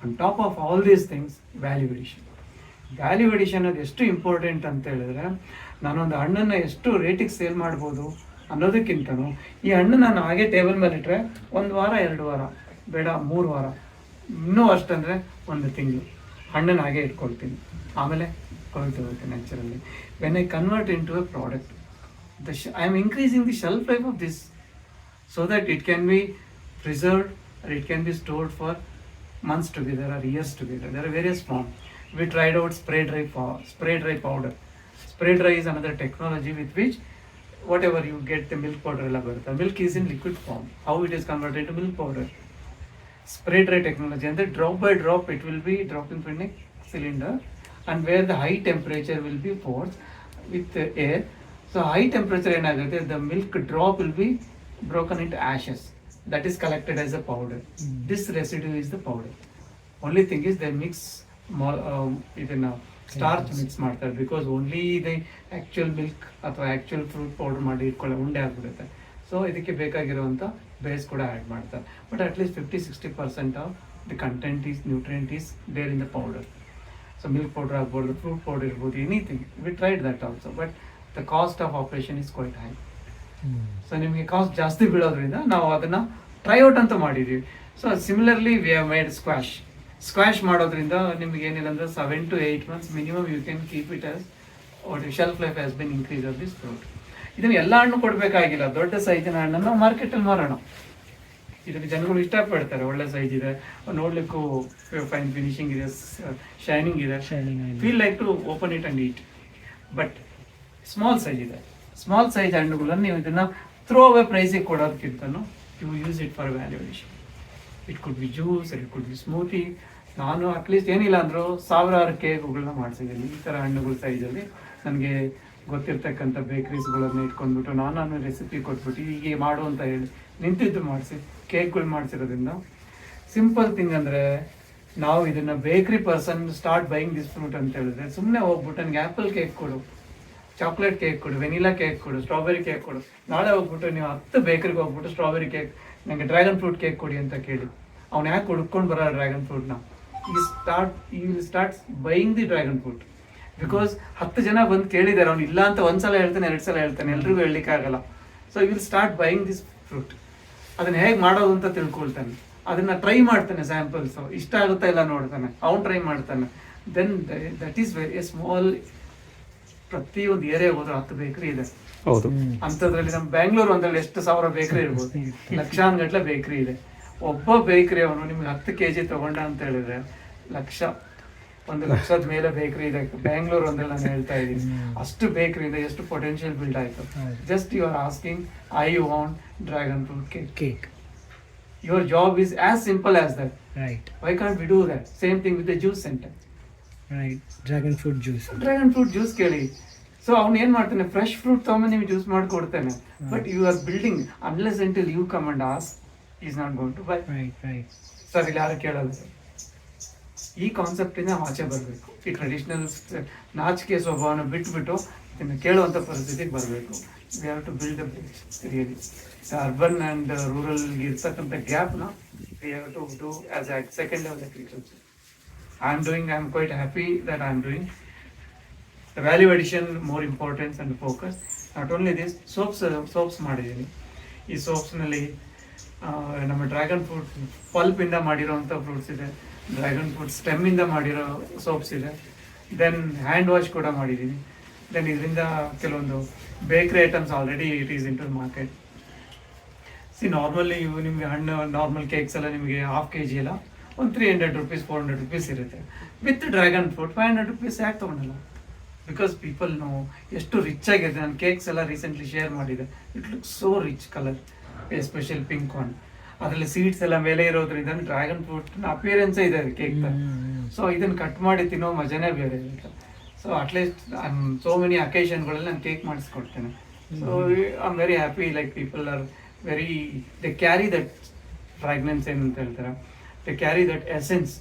On top of all these things value addition value addition ಅದು ಎಷ್ಟು ಇಂಪಾರ್ಟೆಂಟ್ ಅಂತ ಹೇಳಿದ್ರೆ ನಾನೊಂದು ಹಣ್ಣನ್ನು ಎಷ್ಟು ರೇಟಿಗೆ ಸೇಲ್ ಮಾಡ್ಬೋದು ಅನ್ನೋದಕ್ಕಿಂತನೂ ಈ ಹಣ್ಣು ನಾನು ಹಾಗೆ ಟೇಬಲ್ ಮೇಲೆ ಇಟ್ಟರೆ ಒಂದು ವಾರ ಎರಡು ವಾರ ಬೇಡ ಮೂರು ವಾರ ಇನ್ನೂ ಅಷ್ಟಂದರೆ ಒಂದು ತಿಂಗಳು ಹಣ್ಣನ್ನು ಹಾಗೆ ಇಟ್ಕೊಳ್ತೀನಿ ಆಮೇಲೆ ಕೊಳ್ತು ಹೋಗುತ್ತೆ naturally when I convert into a product the ಶ I am increasing the shelf life of this so that it can be or it can be stored for months together or years together. There are various forms. We tried out spray dry pow- spray dry powder. Spray dry is another technology with which whatever you get the milk powder ಎಲ್ಲ ಬರುತ್ತೆ milk is in liquid form how it is converted to milk powder spray dry technology ಅಂದರೆ drop by drop it will be dropping from a cylinder and where the high temperature will be forced with the air. So high temperature ಏನಾಗುತ್ತೆ the milk drop will be broken into ashes that is collected as a powder. This residue is the powder. Only thing is they mix more um, ಇದನ್ನ starch mix ಮಾಡ್ತಾರೆ. Because only ಇದೆ actual milk ಅಥವಾ actual fruit powder ಮಾಡಿ ಇಟ್ಕೊಳ್ಳೋ ಉಂಡೆ ಆಗಿಬಿಡುತ್ತೆ. So ಇದಕ್ಕೆ ಬೇಕಾಗಿರುವಂಥ ಬೇಸ್ ಕೂಡ ಆ್ಯಡ್ ಮಾಡ್ತಾರೆ. But at least fifty sixty percent of the content is nutrient is there in the powder so milk powder ಆಗ್ಬೋದು ಫ್ರೂಟ್ ಪೌಡರ್ ಇರ್ಬೋದು anything we tried that also but the cost of operation is quite high so ನಿಮಗೆ cost ಜಾಸ್ತಿ ಬೀಳೋದ್ರಿಂದ ನಾವು ಅದನ್ನು try out ಅಂತ ಮಾಡಿದ್ದೀವಿ so similarly we have made squash squash ಮಾಡೋದ್ರಿಂದ ನಿಮ್ಗೆ ಏನಿಲ್ಲ ಅಂದ್ರೆ seven to eight months minimum you can keep it as shelf life has been increase of this fruit ಇದನ್ನ ಎಲ್ಲ ಹಣ್ಣು ಕೊಡಬೇಕಾಗಿಲ್ಲ ದೊಡ್ಡ ಸೈಜಿನ ಹಣ್ಣನ್ನು ಮಾರ್ಕೆಟಲ್ಲಿ ಮಾರೋಣ. ಇದಕ್ಕೆ ಜನಗಳು ಇಷ್ಟಪಡ್ತಾರೆ ಒಳ್ಳೆ ಸೈಜ್ ಇದೆ. ನೋಡ್ಲಿಕ್ಕೂ ಫೈನ್ ಫಿನಿಶಿಂಗ್ ಇದೆ ಶೈನಿಂಗ್ ಇದೆ. Feel like to open it and eat but small size ಇದೆ. ಸ್ಮಾಲ್ ಸೈಜ್ ಹಣ್ಣುಗಳನ್ನು ನೀವು ಇದನ್ನ ಥ್ರೋ ಅವೇ ಪ್ರೈಸಿಗೆ ಕೊಡೋದಕ್ಕಿಂತನೂ you use it for valuation it could be juice it could be smoothie ನಾನು ಅಟ್ಲೀಸ್ಟ್ ಏನಿಲ್ಲ ಅಂದರೂ ಸಾವಿರಾರು ಕೇಕ್ಗಳನ್ನ ಮಾಡಿಸಿದ್ದೀನಿ. ಈ ಥರ ಹಣ್ಣುಗಳ ಸೈಜಲ್ಲಿ ನನಗೆ ಗೊತ್ತಿರ್ತಕ್ಕಂಥ ಬೇಕ್ರೀಸ್ಗಳನ್ನು ಇಟ್ಕೊಂಡ್ಬಿಟ್ಟು ನಾನು ನಾನು ರೆಸಿಪಿ ಕೊಟ್ಬಿಟ್ಟು ಹೀಗೆ ಮಾಡು ಅಂತ ಹೇಳಿ ನಿಂತಿದ್ದು ಮಾಡಿಸಿ, ಕೇಕ್ಗಳು ಮಾಡಿಸಿರೋದ್ರಿಂದ ಸಿಂಪಲ್ ಥಿಂಗ್ ಅಂದರೆ ನಾವು ಇದನ್ನ bakery person start buying this fruit ಅಂತ ಹೇಳಿದ್ರೆ ಸುಮ್ಮನೆ ಹೋಗ್ಬಿಟ್ಟು ನನಗೆ ಆ್ಯಪಲ್ ಕೇಕ್ ಕೊಡು ಚಾಕ್ಲೇಟ್ ಕೇಕ್ ಕೊಡು ವೆನಿಲಾ ಕೇಕ್ ಕೊಡು ಸ್ಟ್ರಾಬೆರಿ ಕೇಕ್ ಕೊಡು. ನಾಳೆ ಹೋಗ್ಬಿಟ್ಟು ನೀವು ಹತ್ತು ಬೇಕರಿಗೆ ಹೋಗ್ಬಿಟ್ಟು ಸ್ಟ್ರಾಬೆರಿ ಕೇಕ್ ನನಗೆ ಡ್ರ್ಯಾಗನ್ ಫ್ರೂಟ್ ಕೇಕ್ ಕೊಡಿ ಅಂತ ಕೇಳಿ. ಅವ್ನು ಯಾಕೆ ಹುಡ್ಕೊಂಡು ಬರೋ dragon ಫ್ರೂಟ್ನ he start he will start buying the dragon fruit because ಹತ್ತು ಜನ ಬಂದು ಕೇಳಿದ್ದಾರೆ, ಅವ್ನು ಇಲ್ಲ ಅಂತ ಒಂದ್ಸಲ ಹೇಳ್ತಾನೆ, ಎರಡು ಸಲ ಹೇಳ್ತಾನೆ, ಎಲ್ರಿಗೂ ಹೇಳಲಿಕ್ಕಾಗಲ್ಲ so will start buying this fruit ಅದನ್ನು ಹೇಗೆ ಮಾಡೋದು ಅಂತ ತಿಳ್ಕೊಳ್ತಾನೆ. ಅದನ್ನು ಟ್ರೈ ಮಾಡ್ತಾನೆ ಸ್ಯಾಂಪಲ್ಸ್ ಇಷ್ಟ ಆಗುತ್ತಾ ಇಲ್ಲ ನೋಡ್ತಾನೆ. ಅವ್ನು ಟ್ರೈ ಮಾಡ್ತಾನೆ. Then that is very small ಪ್ರತಿಯೊಂದು ಏರಿಯಾ ಹೋದ್ರೆ ಹತ್ತು ಬೇಕ್ರಿ ಇದೆ. ಹೌದು. ಅಂಥದ್ರಲ್ಲಿ ನಮ್ಮ ಬ್ಯಾಂಗ್ಳೂರ್ ಒಂದ್ರಲ್ಲಿ ಎಷ್ಟು ಸಾವಿರ ಬೇಕರಿ ಇರ್ಬೋದು. ಲಕ್ಷಾನ್ಗಟ್ಲೆ ಬೇಕರಿ ಇದೆ. ಒಬ್ಬ ಬೇಕರಿ ಅವನು ನಿಮ್ಗೆ ಹತ್ತು ಕೆ ಜಿ ತಗೊಂಡ ಅಂತ ಹೇಳಿದ್ರೆ ಲಕ್ಷ. ಒಂದು ಲಕ್ಷದ ಮೇಲೆ ಬೇಕರಿ ಇದೆ. ಬ್ಯಾಂಗ್ಳೂರ್ ಒಂದ್ರಲ್ಲಿ ನಾನು ಹೇಳ್ತಾ ಇದ್ದೀನಿ. ಅಷ್ಟು ಬೇಕರಿ ಇದೆ ಎಷ್ಟು ಪೊಟೆನ್ಷಿಯಲ್ ಬಿಲ್ಡ್ ಆಯ್ತು. Just you are asking I want dragon fruit cake cake your job is as simple as that right why can't we do that same thing with the juice center right dragon fruit juice dragon fruit juice ಕೇಳಿ. So ಅವ್ನು ಏನ್ ಮಾಡ್ತಾನೆ fresh fruit ತಗೊಂಡ್ ನಿಮ್ಗೆ juice ಮಾಡ್ಕೊಡ್ತೇನೆ but you are building unless until you come and as is not going to buy. Sir ಇಲ್ಲಿ ಯಾರು ಕೇಳಲ್ಲ. ಈ ಕಾನ್ಸೆಪ್ಟ್ ಇಂದ ಆಚೆ ಬರಬೇಕು. ಈ ಟ್ರೆಡಿಷನಲ್ ನಾಚಿಕೆ ಸ್ವಭಾವನ ಬಿಟ್ಬಿಟ್ಟು ಇದನ್ನು ಕೇಳುವಂಥ ಪರಿಸ್ಥಿತಿಗೆ ಬರಬೇಕು. We have to build really urban and rural ಇರ್ತಕ್ಕಂಥ ಗ್ಯಾಪ್ನ we have to do as second level I am doing I am quite happy that I am doing the edition more importance and focus not only this soaps soaps ಮಾಡಿದ್ದೀನಿ ಈ ಸೋಪ್ಸ್ನಲ್ಲಿ ನಮ್ಮ dragon fruit ಪಲ್ಪಿಂದ ಮಾಡಿರೋವಂಥ fruits ಇದೆ. Dragon fruit ಸ್ಟೆಮ್ಮಿಂದ ಮಾಡಿರೋ soaps ಇದೆ. ದೆನ್ ಹ್ಯಾಂಡ್ ವಾಶ್ ಕೂಡ ಮಾಡಿದ್ದೀನಿ ದೆನ್ ಇದರಿಂದ ಕೆಲವೊಂದು bakery items already it is into market see normally ಇವು ನಿಮಗೆ ಹಣ್ಣು ನಾರ್ಮಲ್ ಕೇಕ್ಸ್ ಎಲ್ಲ ನಿಮಗೆ ಹಾಫ್ ಕೆ ಜಿ ಎಲ್ಲ ಒಂದು three hundred rupees four hundred rupees ಇರುತ್ತೆ. With dragon fruit five hundred rupees ಯಾಕೆ ತೊಗೊಳಲ್ಲ ಬಿಕಾಸ್ ಪೀಪಲ್ ನೋ ಎಷ್ಟು ರಿಚ್ ಆಗಿದೆ ನಾನು ಕೇಕ್ಸ್ ಎಲ್ಲ ರೀಸೆಂಟ್ಲಿ ಶೇರ್ ಮಾಡಿದೆ. It look so rich colour especially pink one ಅದರಲ್ಲಿ ಸೀಡ್ಸ್ ಎಲ್ಲ ಮೇಲೆ ಇರೋದ್ರಿಂದ ಡ್ರ್ಯಾಗನ್ ಫ್ರೂಟ್ ಅಪಿಯರೆನ್ಸೇ ಇದೆ ಕೇಕ್ Mm. ಸೊ ಇದನ್ನ ಕಟ್ ಮಾಡಿ ತಿನ್ನೋ ಮಜಾನೇ ಬೇರೆ ಇರುತ್ತೆ. So at least so many ಅಕೇಶನ್ಗಳಲ್ಲಿ ನಾನು cake ಮಾಡಿಸ್ಕೊಡ್ತೇನೆ. So I am very happy like people are very they carry that fragrance ಏನಂತ ಹೇಳ್ತಾರೆ? ದೆ ಕ್ಯಾರಿ ದಟ್ ಎಸೆನ್ಸ್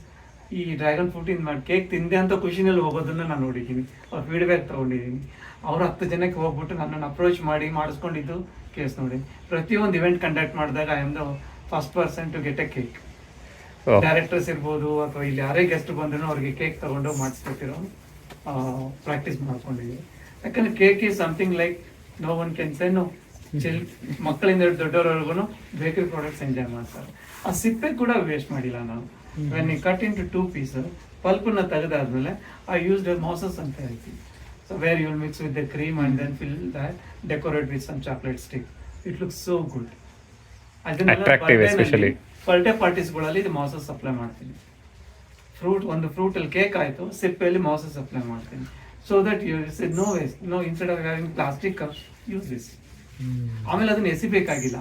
ಈ ಡ್ರ್ಯಾಗನ್ ಇನ್ ಮಾಡಿ ಕೇಕ್ ತಿಂದೆ ಅಂತ ಖುಷಿನಲ್ಲಿ ಹೋಗೋದನ್ನ ನಾನು ನೋಡಿದ್ದೀನಿ. ಅವ್ರ ಫೀಡ್ಬ್ಯಾಕ್ ತೊಗೊಂಡಿದ್ದೀನಿ. ಅವ್ರು ಹತ್ತು ಜನಕ್ಕೆ ಹೋಗ್ಬಿಟ್ಟು ನನ್ನನ್ನು ಅಪ್ರೋಚ್ ಮಾಡಿ ಮಾಡಿಸ್ಕೊಂಡಿದ್ದು ಕೇಸ್ ನೋಡಿ. ಪ್ರತಿಯೊಂದು ಇವೆಂಟ್ ಕಂಡಕ್ಟ್ ಮಾಡಿದಾಗ I am the first person to get a cake. Directors ಇರ್ಬೋದು ಅಥವಾ ಇಲ್ಲಿ ಯಾರೇ ಗೆಸ್ಟ್ ಬಂದ್ರು ಅವ್ರಿಗೆ ಕೇಕ್ ತಗೊಂಡು ಮಾಡಿಸ್ಕೊತಿರೋ ಪ್ರಾಕ್ಟೀಸ್ ಮಾಡ್ಕೊಂಡಿದ್ದೀವಿ ಯಾಕಂದ್ರೆ cake is something like no one can say no chill ಮಕ್ಕಳಿಂದ ದೊಡ್ಡವರವರೆಗೂ ಬೇಕರಿ ಪ್ರಾಡಕ್ಟ್ಸ್ ಎಂಜಾಯ್ ಮಾಡ್ತಾರೆ. ಆ ಸಿಪ್ಪೆ ಕೂಡ ವೇಸ್ಟ್ ಮಾಡಿಲ್ಲ ನಾನು. When you cut into two piece ಪಲ್ಪನ್ನ ತೆಗೆದಾದ್ಮೇಲೆ ಐ ಯೂಸ್ ಮಾಸಸ್ ಅಂತ ಹೇಳ್ತೀವಿ so where you mix with the cream and then fill that decorate with some chocolate stick it looks so good ಅದನ್ನೆಲ್ಲ especially. ಬರ್ಡೇ ಪಾರ್ಟೀಸ್ಗಳಲ್ಲಿ ಇದು mousses supply ಮಾಡ್ತೀನಿ. Fruit ಒಂದು ಫ್ರೂಟಲ್ಲಿ cake ಆಯಿತು ಸಿಪ್ಪೆಯಲ್ಲಿ ಮೋಸಸ್ ಸಪ್ಲೈ ಮಾಡ್ತೀನಿ. So that you know waste no instead of having plastic cup use this ಆಮೇಲೆ ಅದನ್ನ ಎಸಿಬೇಕಾಗಿಲ್ಲ.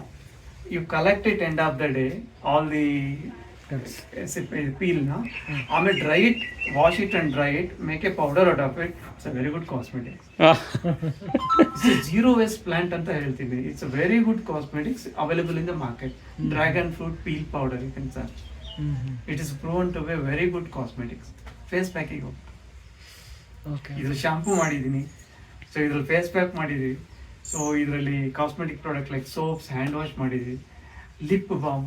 You collect it end of the day all the ಪೀಲ್ನ ಆಮೇಲೆ dry it wash it and dry it make a powder out of it it's a very good cosmetics zero waste plant ಅಂತ ಹೇಳ್ತೀನಿ. It's a very good cosmetics available in the market dragon fruit peel powder you can sir it is proven to be very good cosmetics face ಪ್ಯಾಕಿಗೆ okay ಇದ್ರ shampoo ಮಾಡಿದ್ದೀನಿ. So ಇದ್ರಲ್ಲಿ face pack ಮಾಡಿದ್ದೀವಿ. So ಇದರಲ್ಲಿ cosmetic product like soaps hand wash ಮಾಡಿದ್ದೀವಿ. Lip balm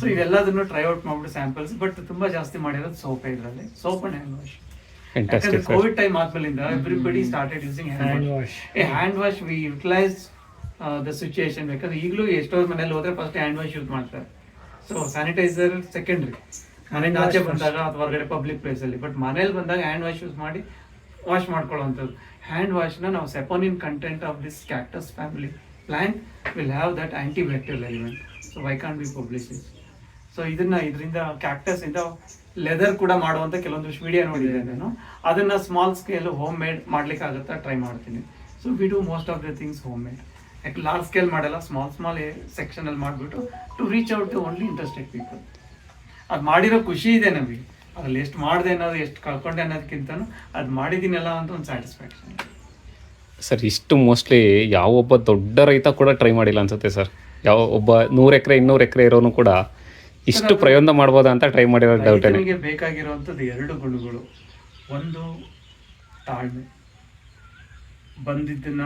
so ಇವೆಲ್ಲದನ್ನು try out ಮಾಡ್ಬಿಟ್ಟು samples but ತುಂಬಾ ಜಾಸ್ತಿ ಮಾಡಿರೋದು ಸೋಪ್ ಇದರಲ್ಲಿ. Soap and hand wash. Covid time ಆದ್ಮೇಲಿಂದ everybody started using hand wash wash a hand wash we utilise the situation ಯಾಕಂದ್ರೆ ಈಗಲೂ ಎಷ್ಟೋ ಮನೇಲಿ ಹೋದ್ರೆ ಫಸ್ಟ್ ಹ್ಯಾಂಡ್ ವಾಶ್ ಯೂಸ್ ಮಾಡ್ತಾರೆ. ಸೊ ಸ್ಯಾನಿಟೈಸರ್ ಸೆಕೆಂಡ್ರಿ ಮನೆಯಿಂದ ಆಚೆ ಬಂದಾಗ ಅಥವಾ ಹೊರಗಡೆ ಪಬ್ಲಿಕ್ ಪ್ಲೇಸ್ ಅಲ್ಲಿ. ಬಟ್ ಮನೇಲಿ ಬಂದಾಗ ಹ್ಯಾಂಡ್ ವಾಶ್ ಯೂಸ್ ಮಾಡಿ ವಾಶ್ ಮಾಡ್ಕೊಳ್ಳೋವಂಥದ್ದು. ಹ್ಯಾಂಡ್ ವಾಶ್ನ ನಾವು saponin content of this cactus family plant will have that bacterial element so why can be publish so ಇದನ್ನ ಇದರಿಂದ ಕ್ಯಾಕ್ಟಸ್ ಇಂದ ಲೆದರ್ ಕೂಡ ಮಾಡುವಂತ ಕೆಲವೊಂದು ವಿಡಿಯೋ ನೋಡಿದೆ ನಾನು. ಅದನ್ನ ಸ್ಮಾಲ್ ಸ್ಕೇಲ್ ಹೋಮ್ ಮೇಡ್ ಮಾಡ್ಲಿಕ್ಕೆ ಆಗುತ್ತಾ ಟ್ರೈ ಮಾಡ್ತೀನಿ. So we do most of the things home made ಯಾಕೆ ಲಾರ್ಜ್ ಸ್ಕೇಲ್ ಮಾಡಲ್ಲ ಸ್ಮಾಲ್ ಸ್ಮಾಲ್ ಸೆಕ್ಷನ್ ಅಲ್ಲಿ ಮಾಡಿಬಿಟ್ಟು to reach out to only interested people ಅದು ಮಾಡಿರೋ ಖುಷಿ ಇದೆ ನಮಗೆ. ಅದ್ರಲ್ಲಿ ಎಷ್ಟು ಮಾಡಿದೆ ಅನ್ನೋದು, ಎಷ್ಟು ಕಳ್ಕೊಂಡೆ ಅನ್ನೋದಕ್ಕಿಂತನೂ ಅದು ಮಾಡಿದ್ದೀನಲ್ಲ ಅಂತ ಒಂದು ಸ್ಯಾಟಿಸ್ಫ್ಯಾಕ್ಷನ್ ಸರ್, ಇಷ್ಟು ಮೋಸ್ಟ್ಲಿ ಯಾವೊಬ್ಬ ದೊಡ್ಡ ರೈತ ಕೂಡ ಟ್ರೈ ಮಾಡಿಲ್ಲ ಅನ್ಸುತ್ತೆ ಸರ್. ಯಾವ ಒಬ್ಬ ನೂರು ಎಕರೆ, ಇನ್ನೂರು ಎಕರೆ ಇರೋನು ಕೂಡ ಇಷ್ಟು ಪ್ರಯೋಗ ಮಾಡ್ಬೋದಾ ಅಂತ ಟ್ರೈ ಮಾಡಿರೋ ಡೌಟ್ ನಿಮಗೆ ಬೇಕಾಗಿರುವಂಥದ್ದು ಎರಡು ಗುಣಗಳು. ಒಂದು, ತಾಳ್ಮೆ. ಬಂದಿದ್ದನ್ನ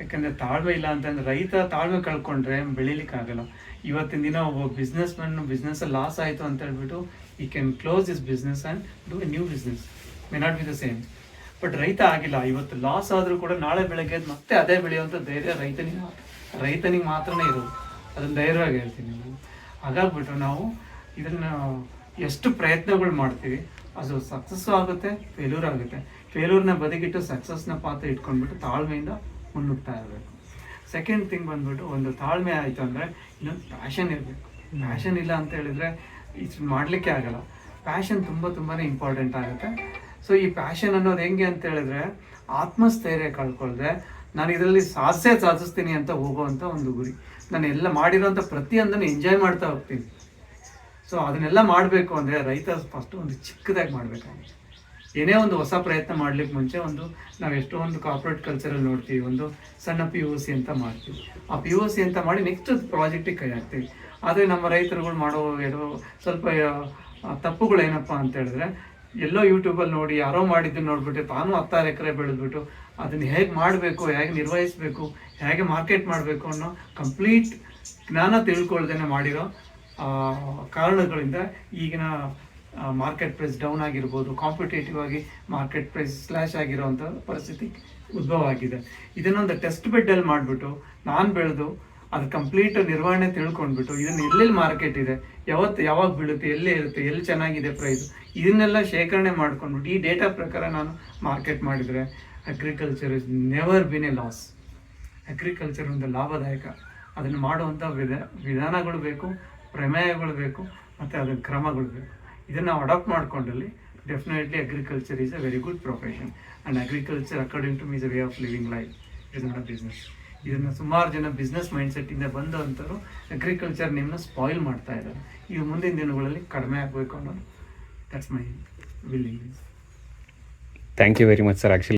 ಯಾಕಂದ್ರೆ ತಾಳ್ಮೆ ಇಲ್ಲ ಅಂತಂದ್ರೆ ರೈತ ತಾಳ್ಮೆ ಕಳ್ಕೊಂಡ್ರೆ ಬೆಳಿಲಿಕ್ಕೆ ಆಗಲ್ಲ ಇವತ್ತಿನ ದಿನ ಒಬ್ಬ ಬಿಸ್ನೆಸ್ ಮ್ಯಾನ್ ಬಿಸ್ನೆಸ್ ಲಾಸ್ ಆಯಿತು ಅಂತ ಹೇಳ್ಬಿಟ್ಟು he can close his business and do a new business may not be the same but ರೈತ ಆಗಿಲ್ಲ. ಇವತ್ತು ಲಾಸ್ ಆದರೂ ಕೂಡ ನಾಳೆ ಬೆಳಗ್ಗೆ ಮತ್ತೆ ಅದೇ ಬೆಳೆಯುವಂಥ ಧೈರ್ಯ ರೈತನಿಗೆ. ರೈತನಿಗೆ ಮಾತ್ರನೇ ಇರೋದು ಅದನ್ನು ಧೈರ್ಯವಾಗಿ ಹೇಳ್ತೀನಿ ನಾನು. ಹಾಗಾಗ್ಬಿಟ್ಟು ನಾವು ಇದನ್ನು ಎಷ್ಟು ಪ್ರಯತ್ನಗಳು ಮಾಡ್ತೀವಿ, ಅದು ಸಕ್ಸಸ್ಸು ಆಗುತ್ತೆ ಫೇಲ್ಯೂರ್ ಆಗುತ್ತೆ. ಫೇಲ್ಯೂರ್ನ ಬದಿಗಿಟ್ಟು ಸಕ್ಸಸ್ನ ಪಾತ್ರ ಇಟ್ಕೊಂಡ್ಬಿಟ್ಟು ತಾಳ್ಮೆಯಿಂದ ಮುನ್ನುಗ್ತಾ ಇರಬೇಕು. ಸೆಕೆಂಡ್ ಥಿಂಗ್ ಬಂದ್ಬಿಟ್ಟು ಒಂದು ತಾಳ್ಮೆ ಆಯಿತು ಅಂದರೆ ಇನ್ನೊಂದು ಪ್ಯಾಷನ್ ಇರಬೇಕು. ಪ್ಯಾಷನ್ ಇಲ್ಲ ಅಂತ ಹೇಳಿದರೆ ಇಷ್ಟು ಮಾಡಲಿಕ್ಕೆ ಆಗಲ್ಲ. ಪ್ಯಾಷನ್ ತುಂಬ ತುಂಬಾ ಇಂಪಾರ್ಟೆಂಟ್ ಆಗುತ್ತೆ. ಸೊ ಈ ಪ್ಯಾಷನ್ ಅನ್ನೋದು ಹೆಂಗೆ ಅಂತ ಹೇಳಿದ್ರೆ, ಆತ್ಮಸ್ಥೈರ್ಯ ಕಳ್ಕೊಳ್ದೆ ನಾನು ಇದರಲ್ಲಿ ಸಾಹಸ್ಯ ಸಾಧಿಸ್ತೀನಿ ಅಂತ ಹೋಗುವಂಥ ಒಂದು ಗುರಿ. ನಾನು ಎಲ್ಲ ಮಾಡಿರೋಂಥ ಪ್ರತಿಯೊಂದನ್ನು ಎಂಜಾಯ್ ಮಾಡ್ತಾ ಹೋಗ್ತೀನಿ. ಸೊ ಅದನ್ನೆಲ್ಲ ಮಾಡಬೇಕು ಅಂದರೆ ರೈತ ಫಸ್ಟ್ ಒಂದು ಚಿಕ್ಕದಾಗಿ ಮಾಡಬೇಕಾಗುತ್ತೆ. ಏನೇ ಒಂದು ಹೊಸ ಪ್ರಯತ್ನ ಮಾಡ್ಲಿಕ್ಕೆ ಮುಂಚೆ ಒಂದು ನಾವು ಎಷ್ಟೋ ಒಂದು ಕಾರ್ಪೊರೇಟ್ ಕಲ್ಚರಲ್ಲಿ ನೋಡ್ತೀವಿ ಒಂದು ಸಣ್ಣ ಪಿ ಯು ಸಿ ಅಂತ ಮಾಡ್ತೀವಿ. ಆ ಪಿ ಯು ಸಿ ಅಂತ ಮಾಡಿ ನೆಕ್ಸ್ಟ್ ಪ್ರಾಜೆಕ್ಟಿಗೆ ಕೈ ಹಾಕ್ತೀವಿ. ಆದರೆ ನಮ್ಮ ರೈತರುಗಳು ಮಾಡೋ ಏನೋ ಸ್ವಲ್ಪ ಆ, ತಪ್ಪುಗಳು ಏನಪ್ಪ ಅಂತ ಹೇಳಿದ್ರೆ ಎಲ್ಲೋ ಯೂಟ್ಯೂಬಲ್ಲಿ ನೋಡಿ ಯಾರೋ ಮಾಡಿದ್ದು ನೋಡ್ಬಿಟ್ಟು ತಾನು ಹತ್ತಾರು ಎಕರೆ ಬೆಳೆದ್ಬಿಟ್ಟು ಅದನ್ನ ಹೇಗೆ ಮಾಡಬೇಕು, ಹೇಗೆ ನಿರ್ವಹಿಸಬೇಕು, ಹೇಗೆ ಮಾರ್ಕೆಟ್ ಮಾಡಬೇಕು ಅನ್ನೋ ಕಂಪ್ಲೀಟ್ ಜ್ಞಾನ ತಿಳ್ಕೊಳ್ದೇನೆ ಮಾಡಿರೋ ಕಾರಣಗಳಿಂದ ಈಗಿನ ಮಾರ್ಕೆಟ್ ಪ್ರೈಸ್ ಡೌನ್ ಆಗಿರ್ಬೋದು, ಕಾಂಪಿಟೇಟಿವ್ ಆಗಿ ಮಾರ್ಕೆಟ್ ಪ್ರೈಸ್ ಸ್ಲ್ಯಾಶ್ ಆಗಿರೋವಂಥ ಪರಿಸ್ಥಿತಿ ಉದ್ಭವ ಆಗಿದೆ. ಇದನ್ನೊಂದು ಟೆಸ್ಟ್ ಬೆಡ್ಡಲ್ಲಿ ಮಾಡಿಬಿಟ್ಟು, ನಾನು ಬೆಳೆದು ಅದು ಕಂಪ್ಲೀಟ್ ನಿರ್ವಹಣೆ ತಿಳ್ಕೊಂಡ್ಬಿಟ್ಟು, ಇದನ್ನು ಎಲ್ಲೆಲ್ಲಿ ಮಾರ್ಕೆಟ್ ಇದೆ ಯಾವತ್ತು ಯಾವಾಗ ಬೀಳುತ್ತೆ, ಎಲ್ಲೇ ಇರುತ್ತೆ, ಎಲ್ಲಿ ಚೆನ್ನಾಗಿದೆ ಪ್ರೈಸ್, ಇದನ್ನೆಲ್ಲ ಶೇಖರಣೆ ಮಾಡ್ಕೊಂಡ್ಬಿಟ್ಟು ಈ ಡೇಟಾ ಪ್ರಕಾರ ನಾನು ಮಾರ್ಕೆಟ್ ಮಾಡಿದರೆ agriculture is never been a loss agriculture ಒಂದು ಲಾಭದಾಯಕ. ಅದನ್ನು ಮಾಡುವಂಥ ವಿಧ, ವಿಧಾನಗಳು ಬೇಕು, ಪ್ರಮೇಯಗಳು ಬೇಕು, ಮತ್ತು ಅದರ ಕ್ರಮಗಳು ಬೇಕು. ಇದನ್ನು adapt ಮಾಡಿಕೊಂಡಲ್ಲಿ definitely agriculture is a very good profession and agriculture according to me is a way of living life is not a business ಇದನ್ನು ಸುಮಾರು ಜನ ಬಿಸ್ನೆಸ್ ಮೈಂಡ್ಸೆಟ್ಟಿಂದ ಬಂದಂಥವ್ರು ಅಗ್ರಿಕಲ್ಚರ್ ನಿಮ್ಮನ್ನ ಸ್ಪಾಯಿಲ್ ಮಾಡ್ತಾ ಇದ್ದಾರೆ. ಇದು ಮುಂದಿನ ದಿನಗಳಲ್ಲಿ ಕಡಿಮೆ ಆಗಬೇಕು ಅನ್ನೋದು. That's my willing thank you very much sir actually